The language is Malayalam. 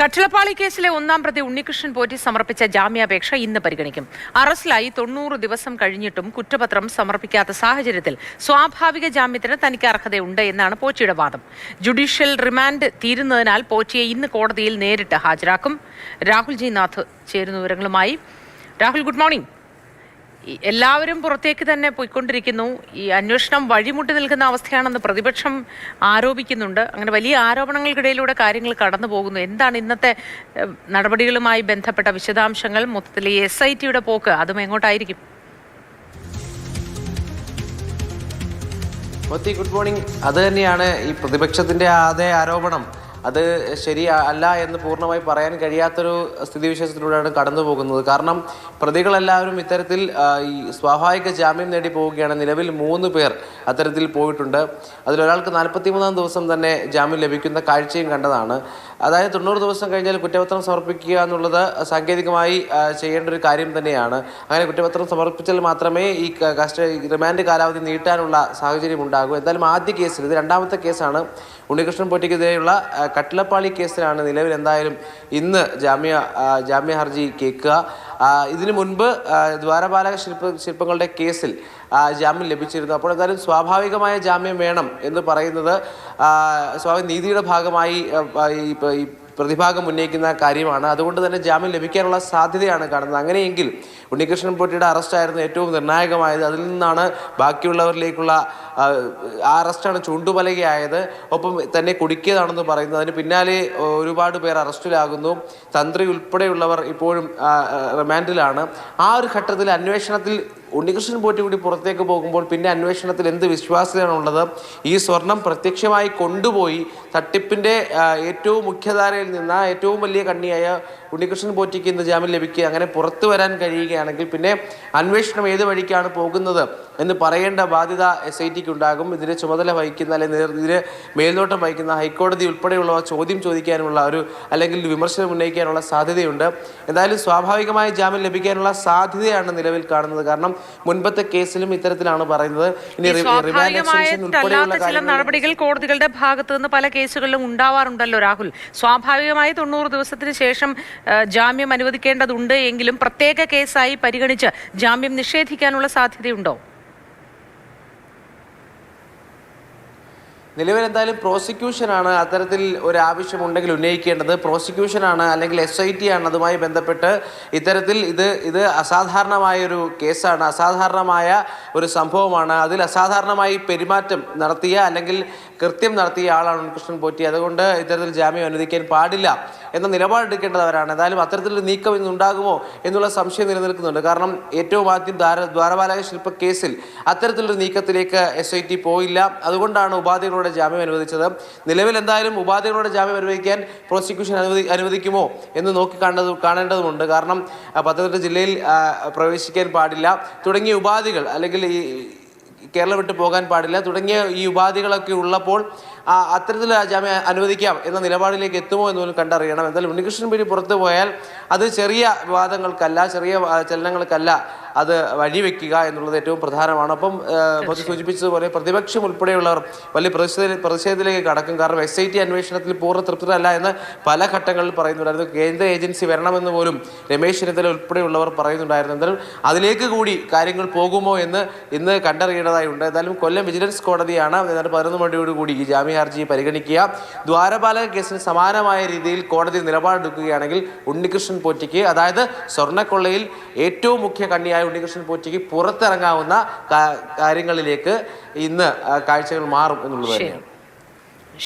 കട്ടിളപ്പാളി കേസിലെ ഒന്നാം പ്രതി ഉണ്ണികൃഷ്ണൻ പോറ്റി സമർപ്പിച്ച ജാമ്യാപേക്ഷ ഇന്ന് പരിഗണിക്കും. അറസ്റ്റിലായി തൊണ്ണൂറ് ദിവസം കഴിഞ്ഞിട്ടും കുറ്റപത്രം സമർപ്പിക്കാത്ത സാഹചര്യത്തിൽ സ്വാഭാവിക ജാമ്യത്തിന് തനിക്ക് അർഹതയുണ്ട് എന്നാണ് പോറ്റിയുടെ വാദം. ജുഡീഷ്യൽ റിമാൻഡ് തീരുന്നതിനാൽ പോറ്റിയെ ഇന്ന് കോടതിയിൽ നേരിട്ട് ഹാജരാക്കും. രാഹുൽ ജി നാഥ് ചേരുന്ന വിവരങ്ങളുമായി. Rahul good morning. എല്ലാവരും പുറത്തേക്ക് തന്നെ പോയിക്കൊണ്ടിരിക്കുന്നു. ഈ അന്വേഷണം വഴിമുട്ടി നിൽക്കുന്ന അവസ്ഥയാണെന്ന് പ്രതിപക്ഷം ആരോപിക്കുന്നുണ്ട്. അങ്ങനെ വലിയ ആരോപണങ്ങൾക്കിടയിലൂടെ കാര്യങ്ങൾ കടന്നു പോകുന്നു. എന്താണ് ഇന്നത്തെ നടപടികളുമായി ബന്ധപ്പെട്ട വിശദാംശങ്ങൾ? മൊത്തത്തിൽ എസ് ഐ ടിയുടെ പോക്ക് അതും എങ്ങോട്ടായിരിക്കും? മൊത്തി ഗുഡ് മോർണിംഗ് അത് തന്നെയാണ് ഈ പ്രതിപക്ഷത്തിന്റെ അതേ ആരോപണം. അത് ശരി അല്ല എന്ന് പൂർണമായി പറയാൻ കഴിയാത്തൊരു സ്ഥിതിവിശേഷത്തിലൂടെയാണ് കടന്നു പോകുന്നത്. കാരണം പ്രതികളെല്ലാവരും ഇത്തരത്തിൽ ഈ സ്വാഭാവിക ജാമ്യം നേടി പോവുകയാണ്. നിലവിൽ മൂന്ന് പേർ അത്തരത്തിൽ പോയിട്ടുണ്ട്. അതിലൊരാൾക്ക് നാൽപ്പത്തിമൂന്നാം ദിവസം തന്നെ ജാമ്യം ലഭിക്കുന്ന കാഴ്ചയും കണ്ടതാണ്. അതായത് തൊണ്ണൂറ് ദിവസം കഴിഞ്ഞാൽ കുറ്റപത്രം സമർപ്പിക്കുക എന്നുള്ളത് സാങ്കേതികമായി ചെയ്യേണ്ട ഒരു കാര്യം തന്നെയാണ്. അങ്ങനെ കുറ്റപത്രം സമർപ്പിച്ചാൽ മാത്രമേ ഈ കസ്റ്റഡി റിമാൻഡ് കാലാവധി നീട്ടാനുള്ള സാഹചര്യം ഉണ്ടാകൂ. എന്തായാലും ആദ്യ കേസിൽ ഇത് രണ്ടാമത്തെ കേസാണ്. ഉണ്ണികൃഷ്ണൻ പൊറ്റിക്കെതിരെയുള്ള കട്ടിലപ്പാളി കേസിലാണ് നിലവിൽ എന്തായാലും ഇന്ന് ജാമ്യ ജാമ്യ ഹർജി കേൾക്കുക. ഇതിനു മുൻപ് ദ്വാരപാലക ശില്പ ശില്പങ്ങളുടെ കേസിൽ ജാമ്യം ലഭിച്ചിരുന്നു. അപ്പോൾ എന്തായാലും സ്വാഭാവികമായ ജാമ്യം വേണം എന്ന് പറയുന്നത് സ്വാഭാവിക നീതിയുടെ ഭാഗമായി ഈ പ്രതിഭാഗം ഉന്നയിക്കുന്ന കാര്യമാണ്. അതുകൊണ്ട് തന്നെ ജാമ്യം ലഭിക്കാനുള്ള സാധ്യതയാണ് കാണുന്നത്. അങ്ങനെയെങ്കിൽ ഉണ്ണികൃഷ്ണൻ പൊട്ടിയുടെ അറസ്റ്റായിരുന്നു ഏറ്റവും നിർണായകമായത്. അതിൽ നിന്നാണ് ബാക്കിയുള്ളവരിലേക്കുള്ള ആ, അറസ്റ്റാണ് ചൂണ്ടുപലകയായത് ഒപ്പം തന്നെ കുടുക്കിയതാണെന്ന് പറയുന്നത്. അതിന് പിന്നാലെ ഒരുപാട് പേർ അറസ്റ്റിലാകുന്നു തന്ത്രി ഉൾപ്പെടെയുള്ളവർ ഇപ്പോഴും റിമാൻഡിലാണ് ആ ഒരു ഘട്ടത്തിൽ അന്വേഷണത്തിൽ ഉണ്ണികൃഷ്ണൻ പോറ്റി കൂടി പുറത്തേക്ക് പോകുമ്പോൾ പിന്നെ അന്വേഷണത്തിൽ എന്ത് വിശ്വാസ്യതയാണുള്ളത്? ഈ സ്വർണം പ്രത്യക്ഷമായി കൊണ്ടുപോയി തട്ടിപ്പിന്റെ ഏറ്റവും മുഖ്യധാരയിൽ നിന്ന് ഏറ്റവും വലിയ കണ്ണിയായ ഉണ്ണികൃഷ്ണൻ പോറ്റിക്ക് ഇന്ന് ജാമ്യം ലഭിക്കുക. അങ്ങനെ പുറത്തു വരാൻ കഴിയുകയാണെങ്കിൽ പിന്നെ അന്വേഷണം ഏത് വഴിക്കാണ് പോകുന്നത് എന്ന് പറയേണ്ട ബാധ്യത എസ് ഐ ടിക്ക് ഉണ്ടാകും. ഇതിന് ചുമതല വഹിക്കുന്ന അല്ലെങ്കിൽ ഇതിന് മേൽനോട്ടം വഹിക്കുന്ന ഹൈക്കോടതി ഉൾപ്പെടെയുള്ളവ ചോദ്യം ചോദിക്കാനുള്ള ഒരു അല്ലെങ്കിൽ വിമർശനം ഉന്നയിക്കാനുള്ള സാധ്യതയുണ്ട്. എന്തായാലും സ്വാഭാവികമായ ജാമ്യം ലഭിക്കാനുള്ള സാധ്യതയാണ് നിലവിൽ കാണുന്നത്. കാരണം മുൻപത്തെ കേസിലും ഇത്തരത്തിലാണ് പറയുന്നത്. ഇനി സ്വാഭാവികമായിട്ടല്ലാത്ത ചില നടപടികൾ കോടതികളുടെ ഭാഗത്തു നിന്ന് പല കേസുകളിലും ഉണ്ടാവാറുണ്ടല്ലോ രാഹുൽ. സ്വാഭാവികമായി തൊണ്ണൂറ് ദിവസത്തിന് ശേഷം ജാമ്യം അനുവദിക്കേണ്ടതുണ്ട് എങ്കിലും പ്രത്യേക കേസായി പരിഗണിച്ച് ജാമ്യം നിഷേധിക്കാനുള്ള സാധ്യതയുണ്ടോ? നിലവിൽ എന്തായാലും പ്രോസിക്യൂഷനാണ് അത്തരത്തിൽ ഒരു ആവശ്യമുണ്ടെങ്കിൽ ഉന്നയിക്കേണ്ടത്. പ്രോസിക്യൂഷനാണ് അല്ലെങ്കിൽ എസ് ഐ ടി ആണ് അതുമായി ബന്ധപ്പെട്ട് ഇത്തരത്തിൽ ഇത് ഇത് അസാധാരണമായൊരു കേസാണ്. അസാധാരണമായ ഒരു സംഭവമാണ്. അതിൽ അസാധാരണമായി പെരുമാറ്റം നടത്തിയ അല്ലെങ്കിൽ കൃത്യം നടത്തിയ ആളാണ് ഉണ്ണികൃഷ്ണൻ പോറ്റി. അതുകൊണ്ട് ഇത്തരത്തിൽ ജാമ്യം അനുവദിക്കാൻ പാടില്ല. എന്ന നിലപാടെടുക്കേണ്ടവരാണ് എന്തായാലും അത്തരത്തിലൊരു നീക്കം ഇന്ന് ഉണ്ടാകുമോ എന്നുള്ള സംശയം നിലനിൽക്കുന്നുണ്ട്. കാരണം ഏറ്റവും ആദ്യം ദ്വാര ദ്വാരപാലക ശില്പ കേസിൽ അത്തരത്തിലൊരു നീക്കത്തിലേക്ക് എസ് ഐ ടി പോയില്ല. അതുകൊണ്ടാണ് ഉപാധികളുടെ ജാമ്യം അനുവദിച്ചത്. നിലവിൽ എന്തായാലും ഉപാധികളുടെ ജാമ്യം അനുവദിക്കാൻ പ്രോസിക്യൂഷൻ അനുവദി അനുവദിക്കുമോ എന്ന് നോക്കി കാണേണ്ടത് കാണേണ്ടതുണ്ട് കാരണം പത്തനംതിട്ട ജില്ലയിൽ പ്രവേശിക്കാൻ പാടില്ല. തുടങ്ങിയ ഉപാധികൾ അല്ലെങ്കിൽ ഈ കേരളം വിട്ട് പോകാൻ പാടില്ല. തുടങ്ങിയ ഈ ഉപാധികളൊക്കെ ഉള്ളപ്പോൾ അത്തരത്തിൽ ജാമ്യം അനുവദിക്കാം എന്ന നിലപാടിലേക്ക് എത്തുമോ എന്ന് പോലും കണ്ടറിയണം. എന്തായാലും ഉണ്ണികൃഷ്ണൻ പേര് പുറത്തു പോയാൽ അത് ചെറിയ വിവാദങ്ങൾക്കല്ല ചെറിയ ചലനങ്ങൾക്കല്ല. അത് വഴിവെക്കുക എന്നുള്ളത് ഏറ്റവും പ്രധാനമാണ്. അപ്പം പൊതു സൂചിപ്പിച്ചതുപോലെ പ്രതിപക്ഷം ഉൾപ്പെടെയുള്ളവർ വലിയ പ്രതിഷേധ പ്രതിഷേധത്തിലേക്ക് കടക്കും. കാരണം എസ് ഐ ടി അന്വേഷണത്തിൽ പൂർണ തൃപ്തരല്ല എന്ന് പല ഘട്ടങ്ങളിൽ പറയുന്നുണ്ടായിരുന്നു. കേന്ദ്ര ഏജൻസി വരണമെന്ന് പോലും രമേശ് ചെന്നിത്തല ഉൾപ്പെടെയുള്ളവർ പറയുന്നുണ്ടായിരുന്നു. എന്തായാലും അതിലേക്ക് കൂടി കാര്യങ്ങൾ പോകുമോ എന്ന് ഇന്ന് കണ്ടറിയേണ്ടതായി ഉണ്ട്. എന്തായാലും കൊല്ലം വിജിലൻസ് കോടതിയാണ് ഏതാണ്ട് പതിനൊന്ന് മണിയോടുകൂടി ഈ ജാമ്യഹർജി പരിഗണിക്കുക. ദ്വാരപാലക കേസിന് സമാനമായ രീതിയിൽ കോടതി നിലപാടെടുക്കുകയാണെങ്കിൽ ഉണ്ണികൃഷ്ണൻ പോറ്റിക്ക് അതായത് സ്വർണക്കൊള്ളയിൽ ഏറ്റവും മുഖ്യ കണ്ണിയായ ഉണ്ണികൃഷ്ണൻ പോറ്റിക്ക് പുറത്തിറങ്ങാവുന്ന കാര്യങ്ങളിലേക്ക് ഇന്ന് കാഴ്ചകൾ മാറും എന്നുള്ളത് തന്നെയാണ്.